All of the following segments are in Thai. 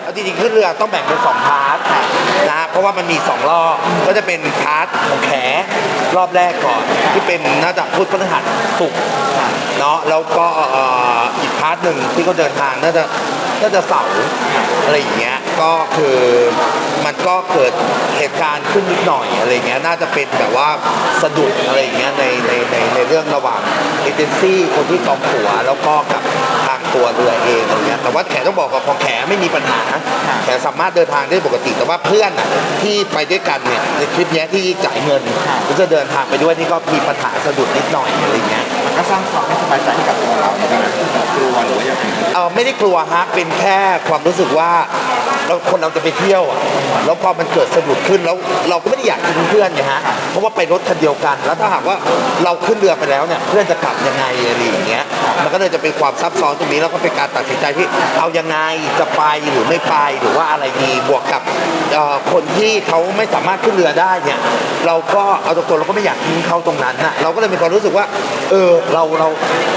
เอาจริงๆขึ้นเรือต้องแบ่งเป็นสองพาร์ทนะเพราะว่ามันมีสองรอบก็จะเป็นพาร์ทของแขรอบแรกก่อนที่เป็นน่าจะพุธพฤหัสศุกร์เนาะแล้วก็เอ่ออีกพาร์ทหนึ่งที่เขาเดินทางน่าจะน่าจะเสาร์อะไรอย่างเงี้ยก็คือมันก็เกิดเหตุการณ์ขึ้นนิดหน่อยอะไรเงี้ยน่าจะเป็นแบบว่าสะดุดอะไรอย่างเงี้ยในในในในเรื่องระหว่างเอเจนซี่คนที่จองตั๋วแล้วก็กับ ตัวเรือเองอะไรเงี้ยแต่ว่าแขต้องบอกกับของแขไม่มีปัญหา แขสามารถเดินทางได้ปกติ แต่ว่าเพื่อนน่ะที่ไปด้วยกันเนี่ยในคลิปเนี้ยที่จ่ายเงินก็จะเดินทางไปด้วยนี่ก็มีปัญหาสะดุดนิดหน่อยอะไรเงี้ย มันก็สร้างความไม่สบายใจให้กับตัวเราในการกลัวหรือว่าอย่างไรเออไม่ได้กลัวฮะเป็นแค่ความรู้สึกว่าเราคนเราจะไปเที่ยวอะแล้วพอมันเกิดสะดุดขึ้นแล้วเราก็ไม่ได้อยากทิ้งเพื่อนไงฮะเพราะว่าไปรถคันเดียวกัน แล้วถ้าหากว่าเราขึ้นเรือไปแล้วเนี่ยเพื่อนจะกลับยังไงอะไรอย่างเงี้ยมันก็เลยจะเป็นความซับซ้อนตรงนี้แล้วก็เป็นการตัดสินใจที่เอายังไงจะไปหรือไม่ไปหรือว่าอะไรดีบวกกับเอ่อคนที่เขาไม่สามารถขึ้นเรือได้เนี่ยเราก็เอาตรงๆเราก็ไม่อยากทิ้งเขาตรงนั้นนะเราก็เลยมีความรู้สึกว่าเออเราเรา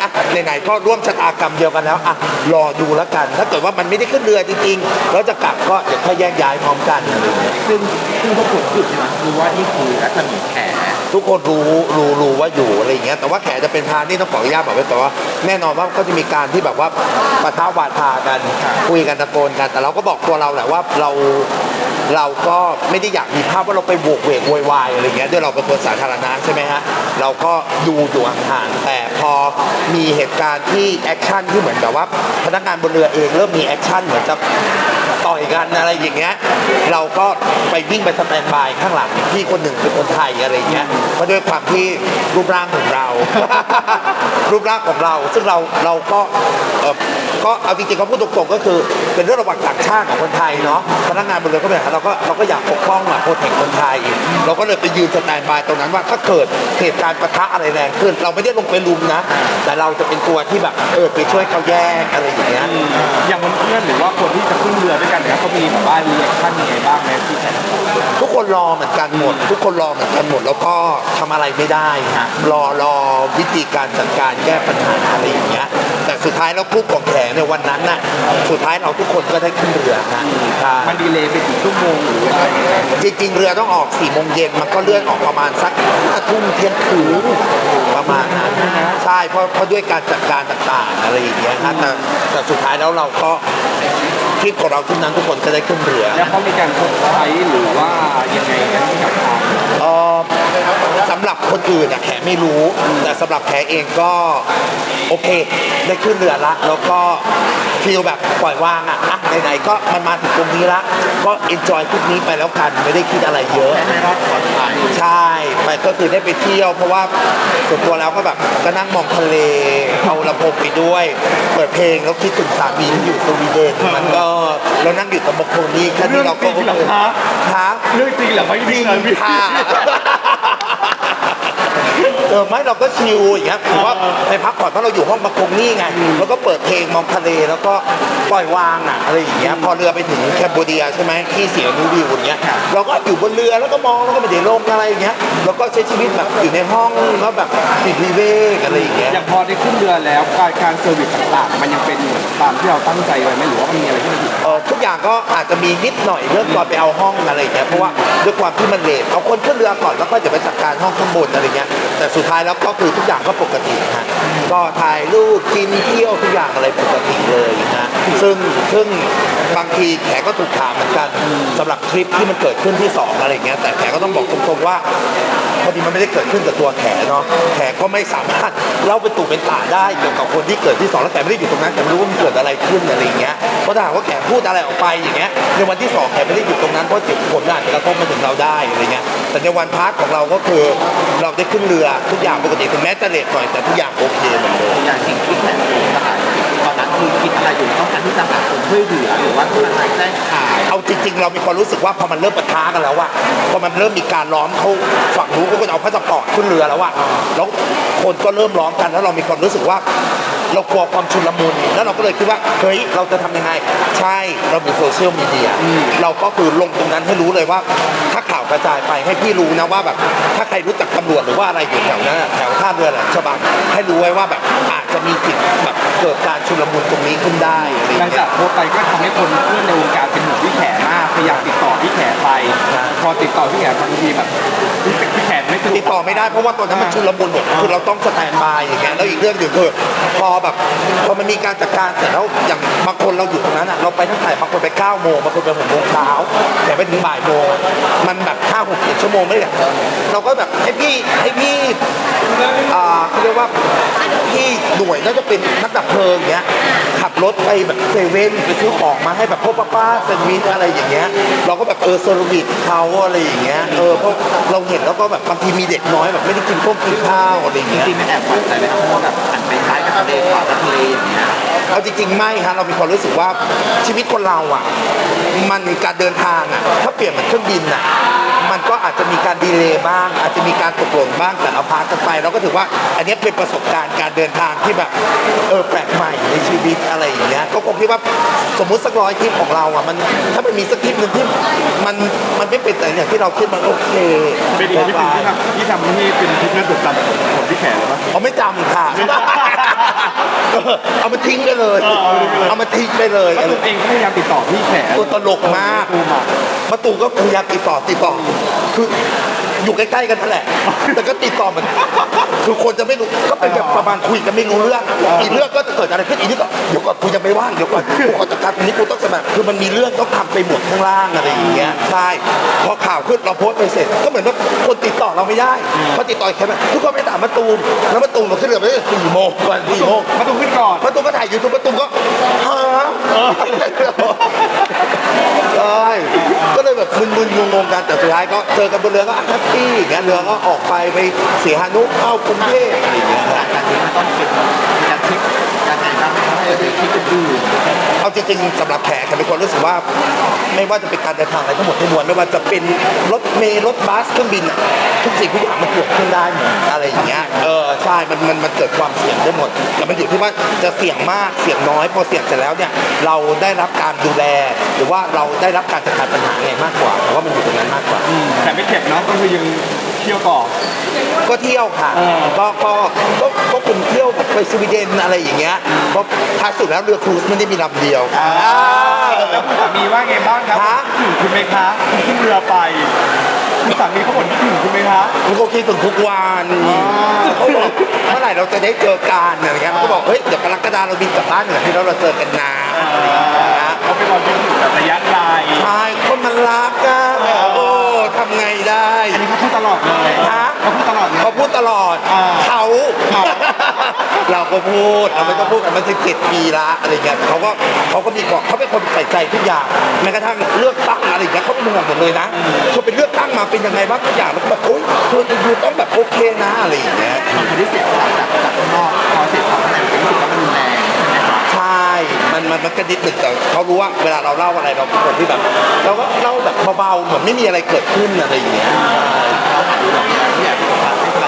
อะไหนๆก็ร่วมชะตากรรมเดียวกันแล้วอะรอดูแล้วกัน ถ้าเกิดว่ามันไม่ได้ขึ้นเรือจริงๆแล้วจะกลับก็เดี๋ยวค่อยแยกย้ายพร้อมกันอะไรอย่างเงี้ยซึ่งซึ่งพวกผมหยุดใช่ไหมรู้ว่านี่คือรัศมีแข ทุกคนรู้รู้รู้ว่าอยู่อะไรอย่างเงี้ยแต่ว่าแขกจะเป็นพานี่ต้องขออนุญาตบอกไว้แต่ว่าแน่นอนว่าก็จะมีการที่แบบว่าปะทะวาทากันคุยกันตะโกนกันแต่เราก็บอกตัวเราแหละว่าเราเราก็ไม่ได้อยากมีภาพว่าเราไปโวกเวกโวยวายอะไรเงี้ยด้วยเราเป็นคนสาธารณะใช่ไหมฮะเราก็ดูอยู่ห่างๆแต่พอมีเหตุการณ์ที่แอคชั่นที่เหมือนกับว่าพนักงานบนเรือเองเริ่มมีแอคชั่นเหมือนจะต่อยกันอะไรอย่างเงี้ยเราก็ไปวิ่งไปสแตนบายข้างหลังพี่คนหนึ่งเป็นคนไทยอะไรอย่างเงี้ยเพราะด้วยความที่รูปร่างของเรา รูปร่างของเรา ซึ่งเราเราก็เอ่อ ก็เอาจริงๆเขาพูดตรงๆก็คือ เป็นเรื่องระหว่างต่างชาติกับคนไทยเนาะพนักงานบนเรือก็เป็นอย่างนั้นเราก็เราก็อยากปกป้องอะโปรเทคคนไทย เราก็เลยไปยืนสแตนบายตรงนั้นว่าถ้าเกิดเหตุการณ์ปะทะอะไรแรงขึ้น เราไม่ได้ลงไปลุมนะ แต่เราจะเป็นตัวที่แบบเออไปช่วยเขาแยกอะไรอย่างเงี้ยอย่างเพื่อนๆหรือว่าคนที่จะขึ้นเรือด้วยกันเนี่ยเขามีแบบว่ารีแอคชั่นยังไงบ้างไหมที่แขทุกคนรอเหมือนกันหมด ทุกคนรอเหมือนกันหมด แล้วก็ทำอะไรไม่ได้ฮะรอรอวิธีการจัดการแก้ปัญหาอะไรอย่างเงี้ยแต่สุดท้ายแล้วผู้ของแขในวันนั้นน่ะสุดท้ายเราทุกคนก็ได้ขึ้นเรือฮะใช่มันดีเลย์ไปกี่ชั่วโมงหรืออะไรยังไงจริงๆเรือต้องออก4ี่โมงเย็นมันก็เลื่อนออกประมาณสักห้าทุ่มเที่ยงคืนประมาณนั้นใช่เพราะเพราะด้วยการจัดการต่างๆอะไรอย่างเงี้ยฮะแต่แต่สุดท้ายแล้วเราก็ ทริปของเราทุกนั้นทุกคนก็ได้ขึ้นเรือแล้วเขามีการชดใช้หรือว่ายังไงกันกับทางเอ่อสำหรับคนอื่นอะแขไม่รู้ แต่สำหรับแขเองก็โอเค ได้ขึ้นเรือละ แล้วก็ฟีลแบบปล่อยวางอะอะไหนๆก็มันมาถึงตรงนี้ละ ก็เอนจอยทริปนี้ไปแล้วกันไม่ได้คิดอะไรเยอะ ไม่รอดปลอดภัยใช่ไปก็คือได้ไปเที่ยว เพราะว่าส่วนตัวแล้วก็แบบก็นั่งมองทะเลเอาลำโพงไปด้วย เปิดเพลงแล้วคิดถึงสามีที่อยู่สวีเดนมันก็เรานั่งอยู่ตรงบกโคนี่แค่นี้เราก็โอเคฮะเรื่องจริงเหรอไม่จริงค่ะเออไม่เราก็ชิลอย่างเงี้ยถือว่าไปพักผ่อนเพราะเราอยู่ห้องบะกงนี่ไงแล้วก็เปิดเพลงมองทะเลแล้วก็ปล่อยวางอะอะไรอย่างเงี้ยพอเรือไปถึงแคมโบเดียใช่ไหมที่เสียนูวิวอย่างเงี้ยเราก็อยู่บนเรือแล้วก็มองแล้วก็ไม่ได้ลงอะไรอย่างเงี้ยแล้วก็ใช้ชีวิตแบบอยู่ในห้องแล้วแบบปิดวิเวกอะไรอย่างเงี้ยอย่างพอได้ขึ้นเรือแล้วการการเซอร์วิสต่างๆ มันยังเป็นเหมือนตามที่เราตั้งใจไว้ไหมหรือว่ามันมีอะไรที่มันผิดเอ่อทุกอย่างก็อาจจะมีนิดหน่อยเรื่องตอนไปเอาห้องอะไรอย่างเงี้ยเพราะว่าด้วยความที่มันเลทเอาคนขึ้นเรือก่อนแล้วก็จะไปจัดการห้องข้างบนอะไรเงี้ยแต่สุดท้ายแล้วก็คือทุกอย่างก็ปกติฮะก็ถ่ายรูปกินเที่ยวทุกอย่างอะไรปกติเลยนะซึ่งซึ่งบางทีแขกก็ถูกถามเหมือนกันสำหรับคลิปที่มันเกิดขึ้นที่สองอะไรเงี้ยแต่แขกก็ต้องบอกตรงๆว่า พอดีมันไม่ได้เกิดขึ้นกับตัวแขเนาะแขก็ไม่สามารถเล่าเป็นตู่เป็นตาได้เกี่ยวกับคนที่เกิดที่สองแล้วแขไม่ได้อยู่ตรงนั้นแขไม่รู้ว่ามันเกิดอะไรขึ้นอะไรอย่างเงี้ยเพราะถ้าหากว่าแขพูดอะไรออกไปอย่างเงี้ยในวันที่สองแขไม่ได้อยู่ตรงนั้นเพราะเจ็บผลอาจจะกระทบมาถึงเราได้อะไรเงี้ยแต่ในวันพักของเราก็คือเราได้ขึ้นเรือทุกอย่างปกติถึงแม้จะเลทหน่อยแต่ทุกอย่างโอเคหมือนเดิมอย่างสิ่งที่แขกสหายตอนนั้น คือคิดอะไรอยู่ต้องการที่จะหาคนช่วยเหลือหรือว่าต้องการแจ้งข่าวเอาจริง ๆ เรามีความรู้สึกว่าพอมันเริ่มปะทะกันแล้วอะพอมันเริ่มมีการล้อมเขาฝั่งนู้นเขาก็จะเอาพาสปอร์ตขึ้นเรือแล้วอะแล้วคนก็เริ่มล้อมกันแล้วเรามีความรู้สึกว่า เรากลัวความชุลมุนแล้วเราก็เลยคิดว่าเฮ้ยเราจะทำยังไง ใช่เรามีโซเชียลมีเดียเราก็คือลงตรงนั้นให้รู้เลยว่า ถ้าข่าวกระจายไปให้พี่รู้นะว่าแบบถ้าใครรู้จักตำรวจหรือว่าอะไรอยู่แถวนั้นอะแถวท่าเรือแหลมฉบังให้รู้ไว้ว่าแบบอาจจะ มีสิ่งแบบเกิดการชุลมุนตรงนี้ขึ้นได้อะไรอหลัย่างงเงี้จายกโพสต์ไปก็ทำให้คนเพื่อนในวงการเป็นห่วงพี่แขมากพยายามติดต่อพี่แขไป ครับ พอติดต่อพี่แขบางทีแบบพี่พี่แขไม่สะดวกติดต่อไม่ได้เพราะว่าตอนนั้นมันชุลมุนหมดคือเราต้องสแตนบายอย่างเงี้ยแล้วอีกเรื่องหนึ่งคือพอแบบพอมันมีการจัดการเสร็จแล้วอย่างบางคนเราอยู่ตรงนั้นอะเราไปทั้งแต่บางคนไป9โมงบางคนไป6โมงเช้าแต่ไปถึงบ่ายโมงมันแบบ5 6 7ชั่วโมงไม่ได้เราก็แบบให้พี่ให้พี่อ่าเขาเรียกว่าพี่หน่วยน่าจะเป็นนักดับเพลิงเงี้ยขับรถไปแบบเซเว่นไปซื้อของมาให้แบบพวกป้าๆเซนมินอะไรอย่างเงี้ย เราก็แบบเออเซอร์วิสเขาอะไรอย่างเงี้ยเออเพราะเราเห็นแล้วก็แบบบางทีมีเด็กน้อยแบบไม่ได้กินพวกกินข้าวอะไรอย่างจเงี้ย ริงๆไม่แอบหวั่นใจไหมครับเพราะว่าแบบหันไปซ้ายกับทะเลขวากับทะเลอย่างเงี้ยเอาจริงๆไม่ฮะเรามีความรู้สึกว่าชีวิตคนเราอะ มันการเดินทางอะ ถ้าเปลี่ยนเหมือนเครื่องบินอะ มันก็อาจจะมีการดีเลย์บ้าง อาจจะมีการตกหล่นบ้างแต่เราพากันไปเราก็ถือว่า อันเนี้ยเป็นประสบการณ์การเดินทางที่แบบเออแปลกใหม่ในชีวิตอะไรอย่างเงี้ยก็คงคิดว่าสมมุติสักร้อยทริปของเราอะมันถ้ามันมีสักทริปหนึ่งที่มันมันไม่เป็นแต่อย่างที่เราคิดมันโอเคเป็นอีกที่หนึ่งที่ทำที่ทำให้เป็นทริปน่าจดจำของพี่แขกเลยปะเขาไม่จำค่ะ เออเอามาทิ้งไปเลยเออเอามาทิ้งไปเลย เอามาทิ้งไปเลยตัวเองก็พยายามติดต่อพี่แขตัวตลกมากตูมอะมาตูมก็พยายามติดต่อติดต่อ คืออยู่ใกล้ๆกันนั่นแหละ แต่ก็ติดต่อเหมือนคือคนจะไม่รู้ ก็เป็นแบบประมาณคุยกันไม่รู้เรื่อง อีกเรื่องก็จะเกิดอะไรขึ้นอีกนี่ก็เดี๋ยวก่อนกูยังไม่ว่าง เดี๋ยวก่อนกูขอจัดการตรงนี้กูต้องสมัครคือมันมีเรื่องต้องทำไปหมดข้างล่างอะไรอย่างเงี้ย ใช่ พอข่าวขึ้นเราโพสต์ไปเสร็จ ก็เหมือนว่าคนติดต่อเราไม่ได้พอติดต่อใครไหมทุกคนไปถามมาตูมแล้วมาตูมเราขึ้นเรือไปสี่โมงวันสี่โมงมาตูมขึ้นก่อนประตูก็ถ่ายยูทูบประตูก็ฮะใช่ก็เลยแบบมึนๆงงๆกันแต่สุดท้ายก็เจอกันบนเรือก็แฮปปี้อย่างเงี้ยเรือก็ออกไปไปสีหานุเข้ากรุงเทพอะไรอย่างเงี้ย จริงๆสำหรับแขกแขกเป็นคนรู้สึกว่า ไม่ว่าจะเป็นการเดินทางอะไรทั้งหมดทั้งมวลไม่ว่าจะเป็นรถเมล์รถบัสเครื่องบินอะทุกสิ่งทุกอย่างมันเกิดขึ้นได้หมดอะไรอย่างเงี้ยเออใช่มันมันมันเกิดความเสี่ยงได้หมดแต่มันอยู่ที่ว่าจะเสี่ยงมากเสี่ยงน้อยพอเสี่ยงเสร็จแล้วเนี่ยเราได้รับการดูแล หรือว่าเราได้รับการจัดการปัญหาไงมากกว่าเพราะว่ามันอยู่ตรงนั้นมากกว่า แต่ไม่เข็ดเนาะก็คือยังเที่ยวต่อ ก็เที่ยวค่ะ ก็ก็ก็ก็คุณเที่ยว ไปสวีเดนอะไรอย่างเงี้ยเพราะท้ายสุดแล้วเรือครูซไม่ได้มีลำเดียวอ่าแล้วคุณสามีว่าไงบ้างครับฮะคิดถึงคุณไหมคะคุณขึ้นเรือไปคุณสามีเขาบ่นคิดถึงคุณไหมคะ มันก็คิดถึงทุกวันเขาบอกเมื่อไหร่เราจะได้เจอกันอะไรเงี้ยเขาก็บอกเฮ้ยเดี๋ยวกรกฎาเราบินกลับบ้านเหนือที่เราเราเจอกันนะอะไรอย่างเงี้ยเขาเป็นความคิดถึงแบบระยะไกลใช่คนมันรักอะโอ้ทำไงได้ อันนี้เขาพูดตลอดเลยฮะ เขาพูดตลอดเลย เขาพูดตลอดอ่า เขา เราก็พูดเราไม่ต้องพูดกันมันสิบเจ็ดปีละอะไรเงี้ยเขาก็เขาก็มีบอกเขาเป็นคนใส่ใจทุกอย่างแม้กระทั่งเลือกตั้งอะไรอย่างเงี้ยเขาเป็นห่วงหมดเลยนะเขาเป็นเลือกตั้งมาเป็นยังไงบ้างทุกอย่างแล้วก็แบบโอ๊ยเธอจะอยู่ต้องแบบโอเคนะอะไรอย่างเงี้ยบางคนที่เสียงจากจากข้างนอกพอเสร็จของข้างในมันรู้สึกว่ามันรุนแรงใช่ไหมครับใช่มันมันมันก็นิดหนึ่งแต่เขารู้ว่าเวลาเราเล่าอะไรเราเป็นคนที่แบบเราก็เล่าแบบเบาๆเหมือนไม่มีอะไรเกิดขึ้นอะไรอย่างเงี้ยเขาหันดูแบบที่อยาก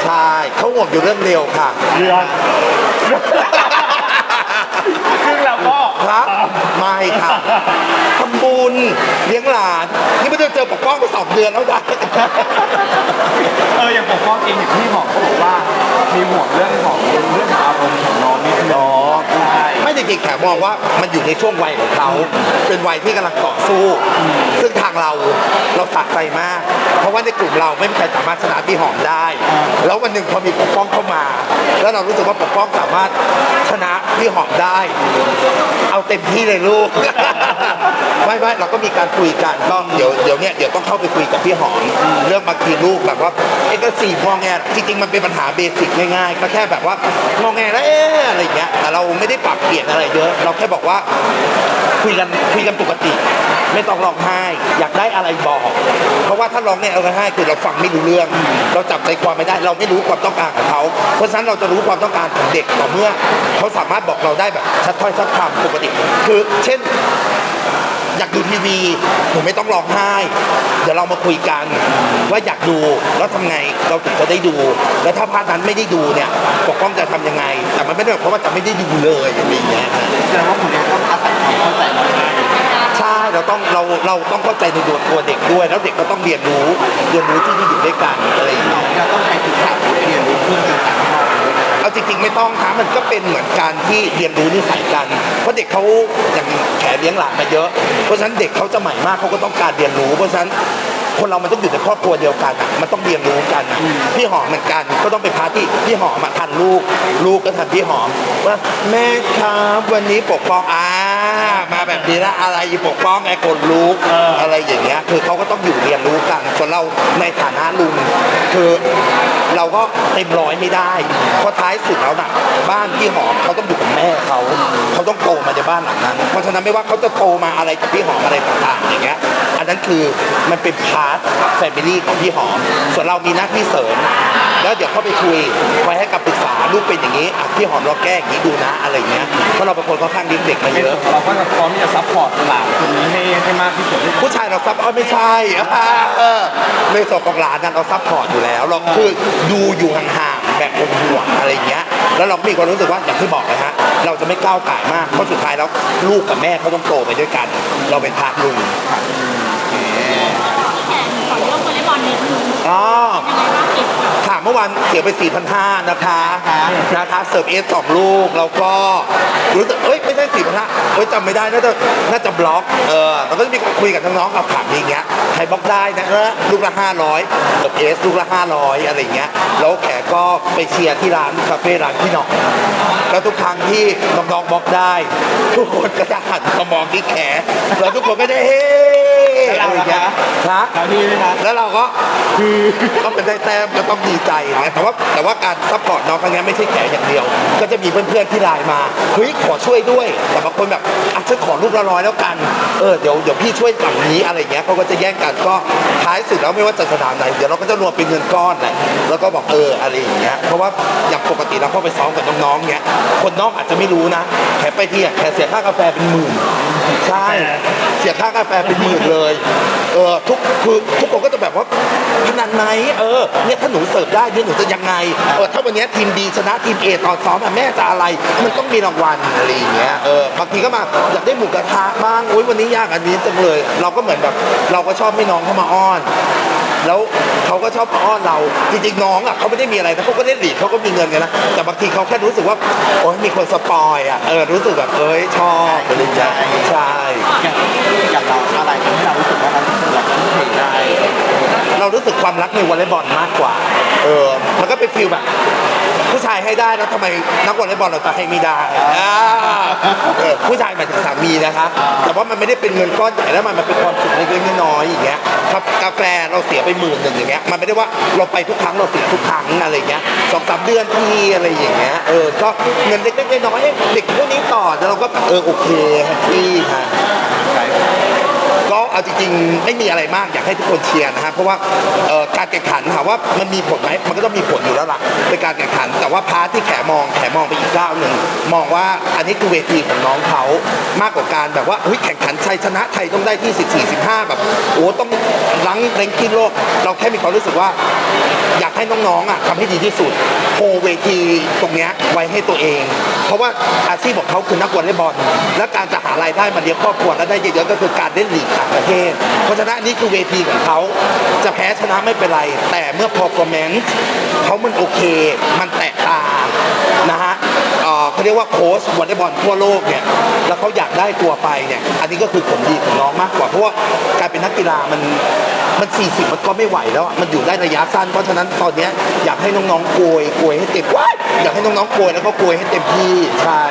ใช่เขาห่วงอยู่เรื่องเร็วค่ะ เรือ ซึ่งเราก็ครับไม่ค่ะทำบุญเลี้ยงหลานนี่ไม่ได้เจอปกป้องมาสองเดือนแล้วนะเอออย่างปกป้องเองอย่างที่หมอเขาบอกว่ามีห่วงเรื่องของเรื่องของอารมณ์ของน้องนิดนึงอ๋อใช่ไม่ จริงๆแขกมองว่ามันอยู่ในช่วงวัยของเขา เป็นวัยที่กำลังต่อสู้ ซึ่งทางเราเราตัดใจมาก เพราะว่าในกลุ่มเราไม่มีใครสามารถชนะพี่หอมได้ แล้ววันหนึ่งพอมีปกป้องเข้ามา แล้วเรารู้สึกว่าปกป้องสามารถชนะพี่หอมได้ เอาเต็มที่เลยลูก ไม่ไม่เราก็มีการคุยกันก็เดี๋ยวเดี๋ยวเนี้ยเดี๋ยวต้องเข้าไปคุยกับพี่หอม เรื่องบางทีลูกแบบว่าเอกสีงองแงจริงๆมันเป็นปัญหาเบสิกง่ายๆก็แค่แบบว่างองแงแล้วเอ๊ะอะไรอย่างเงี้ยแต่เราไม่ได้ปรับเปลี่ยนอะไรเยอะเราแค่บอกว่าคุยกันคุยกันปกติ ไม่ต้องร้องไห้ อยากได้อะไรบอก เพราะว่าถ้าร้องเนี่ยร้องไห้คือเราฟังไม่รู้เรื่อง เราจับใจความไม่ได้ เราไม่รู้ความต้องการของเขา เพราะฉะนั้นเราจะรู้ความต้องการของเด็กต่อเมื่อ เขาสามารถบอกเราได้แบบชัดถ้อยชัดคำปกติ คือเช่น อยากดูทีวีหนูไม่ต้องร้องไห้ เดี๋ยวเรามาคุยกัน ว่าอยากดูแล้วทำไงเราถึงจะได้ดู แล้วถ้าพาร์ทนั้นไม่ได้ดูเนี่ยปกป้องจะทำยังไง แต่มันไม่ได้หมายความว่าจะไม่ได้ดูเลยอย่างนี้ยฮะแสดงว่าคุณเองต้องอาศัยความเข้าใจน้องใช่เราต้องเราเราต้องเข้าใจในตัวตัวเด็กด้วย แล้วเด็กก็ต้องเรียนรู้เรียนรู้ที่ที่อยู่ด้วยกันอะไรอย่างเงี้ยเราต้องใช้สื่อสารเรียนรู้เพื่อนสื่อสารข้างนอกด้วยนะครับ เอาจริงๆไม่ต้องครับมันก็เป็นเหมือนการที่เรียนรู้นิสัยกัน เพราะเด็กเขาอย่างแขเลี้ยงหลานมาเยอะ เพราะฉะนั้นเด็กเขาจะใหม่มากเขาก็ต้องการเรียนรู้ เพราะฉะนั้นคนเรามันต้องอยู่ในครอบครัวเดียวกันอะมันต้องเรียนรู้กันอะพี่หอมเหมือนกัน ก็ต้องไปพาที่พี่หอมมาทันลูก ลูกก็ทันพี่หอมว่าแม่ครับวันนี้ปกป้องอา มาแบบนี้ละอะไรปกป้องไอ้คนลูกอะไรอย่างเงี้ยคือเขาก็ต้องอยู่เรียนรู้กันส่วนเราในฐานะลุงคือเราก็เต็มร้อยไม่ได้เพราะท้ายสุดแล้วน่ะบ้านพี่หอมเขาต้องอยู่กับแม่เขา บ้านหลังนั้น เพราะฉะนั้นไม่ว่าเขาจะโตมาอะไรกับพี่หอมอะไรต่างๆอย่างเงี้ย อันนั้นคือมันเป็นพาร์ทแฟมิลี่ของพี่หอม ส่วนเรามีหน้าที่เสริม แล้วเดี๋ยวเข้าไปคุยไว้ให้กับปรึกษาลูกเป็นอย่างนี้อะพี่หอมเราแก้อย่างนี้ดูนะอะไรเงี้ย เพราะเราเป็นคนค่อนข้างเลี้ยงเด็กมาในเยส่วอะนของเราก็จะพร้อมที่จะซัพพอร์ตหลานคนนี้ให้ให้มากที่สุด ผู้ชายเราซับอ๋อไม่ใช่อ่าเออในส่วนของหลานนั้นเราซัพพอร์ตอยู่แล้ว เราคือดูอยู่ห่างๆแบบห่วงๆอะไรเงี้ย แล้วเราก็มีความรู้สึกว่าอย่างที่บอกนะฮะ เราจะไม่ก้าวไก่ายมาก เพราะสุดท้ายแล้วลูกกับแม่เขาต้องโตไปด้วยกัน เราเป็นพาร์ทลุงแข่งขอเรื่องวอลเลย์บอลนิดนึงอ๋อ ยังไงบ้างเก็บค่ะเมื่อวานเสียไป 4,500 นะคะนะคะเสิร์ฟเอสสองลูก แล้วก็รู้สึกเอ้ย ไม่ใช่4,500เอ้ยจำไม่ได้ น่าจะ น่าจะบล็อก เออเราก็จะมีการคุยกับน้องๆเอาถามอย่างเงี้ย ใครบล็อกได้นะเออลูกละ 500เสิร์ฟเอสลูกละ 500 อะไรเงี้ยแล้วแขกก็ไปเชียร์ที่ร้านคาเฟ่ร้านพี่หน่องแล้วทุกครั้งที่น้องๆบล็อกได้ ทุกคนก็จะหันมามองที่แขกแล้วทุกคนก็จะเฮ้ อะไรเงี้ยนะแล้วพี่ด้วยนะแล้วเราก็คือต้องเป็นได้แต้มก็ต้องดีใจนะแต่ว่าแต่ว่าการซัพพอร์ตน้องครั้งนี้ไม่ใช่แขอย่างเดียว ก็จะมีเพื่อนๆที่ไลน์มาเฮ้ยขอช่วยด้วย แต่บางคนแบบอะฉันขอลูกละร้อยแล้วกันเออเดี๋ยวเดี๋ยวพี่ช่วยฝั่งนี้อะไรเงี้ยเขาก็จะแย่งกันก็ท้ายสุดแล้วไม่ว่าจะสถานไหนเดี๋ยวเราก็จะรวมเป็นเงินก้อนแหละแล้วก็บอกเอออะไรอย่างเงี้ยเพราะว่าอย่างปกติเราเข้าไปซ้อมกับน้องๆเงี้ยคนน้องอาจจะไม่รู้นะแค่ไปที่อะแค่เสียค่ากาแฟเป็นหมื่นใช่เสียค่ากาแฟเป็นหมื่นเลยเออทุกคือทุกคนก็จะแบบว่าขนาดไหนเออเนี่ยถ้าหนูเสิร์ฟได้เนี่ยหนูจะยังไงเออถ้าวันเนี้ยทีมดีชนะทีมเอตอนซ้อมอะแม่จะอะไร มันต้องมีรางวัลอะไรอย่างเงี้ยเออบางทีก็มาอยากได้หมูกระทะบ้างอุ้ยวันนี้ยากอันนี้จังเลย เราก็เหมือนแบบ เราก็ชอบให้น้องเข้ามาอ้อน แล้วเขาก็ชอบมาอ้อนเราจริงๆน้องอะเขาไม่ได้มีอะไรนะเขาก็เล่นหลีกเขาก็มีเงินกันนะแต่บางทีเขาแค่รู้สึกว่าโอ้ยมีคนสปอยอะเออรู้สึกแบบเอ้ยชอบอะไรอย่างเงี้ยใช่ อย่างอย่างเราอะไรทำให้เรารู้สึกว่าเราอยากทุ่มเทได้ เรารู้สึกความรักในวอลเลย์บอลมากกว่า เออ มันก็เป็นฟีลแบบ ผู้ชายให้ได้แล้วทำไมนักวอลเลย์บอลเราจะให้ไม่ได้อ่าเออผู้ชายหมายถึงสามีนะคะ แต่ว่ามันไม่ได้เป็นเงินก้อนใหญ่แล้วมันมันเป็นความสุขเล็กๆน้อยๆอย่างเงี้ยครับกาแฟเราเสียไปหมื่นหนึ่งอย่างเงี้ย มันไม่ได้ว่าเราไปทุกครั้งเราเสียทุกครั้งอะไรเงี้ยสองสามเดือนทีอะไรอย่างเงี้ย เออ ก็เงินเล็กๆน้อยๆให้เด็กพวกนี้ต่อแล้วเราก็เออโอเคแฮปปี้ค่ะ ก็เอาจริงๆไม่มีอะไรมากอยากให้ทุกคนเชียร์นะฮะเพราะว่าเอ่อการแข่งขันถามว่ามันมีผลไหมมันก็ต้องมีผลอยู่แล้วล่ะเป็นการแข่งขัน แต่ว่าพาร์ทที่แขมองแขมองไปอีกก้าวหนึ่งมองว่าอันนี้คือเวทีของน้องเขามากกว่าการแบบว่าเฮ้ยแข่งขันชัยชนะไทยต้องได้ที่14 15แบบโอ้ต้องลังเรงกิ้งโลก เราแค่มีความรู้สึกว่า อยากให้น้องๆอะทำให้ดีที่สุดโฮเวทีตรงเนี้ยไว้ให้ตัวเอง เพราะว่าอาชีพของเขาคือนักวอลเลย์บอลและการจะหารายได้มาเลี้ยงครอบครัวและได้เยอะๆก็คือการเล่นลีกต่างประเทศ เพราะฉะนั้นนี่คือเวทีของเขาจะแพ้ชนะไม่เป็นไร แต่เมื่อ performance เขามันโอเค มันแตกต่างนะฮะเขาเรียกว่าโค้ชวอลเลย์บอลทั่วโลกเนี่ยแล้วเขาอยากได้ตัวไปเนี่ยอันนี้ก็คือผลดีของน้องมากกว่าเพราะว่าการเป็นนักกีฬามันมัน 40 มันก็ไม่ไหวแล้ว มันอยู่ได้ระยะสั้น เพราะฉะนั้นตอนนี้อยากให้น้องๆโกยโกยให้เต็มว้ายอยากให้น้องๆโกยแล้วก็โกยให้เต็มที่ ใช่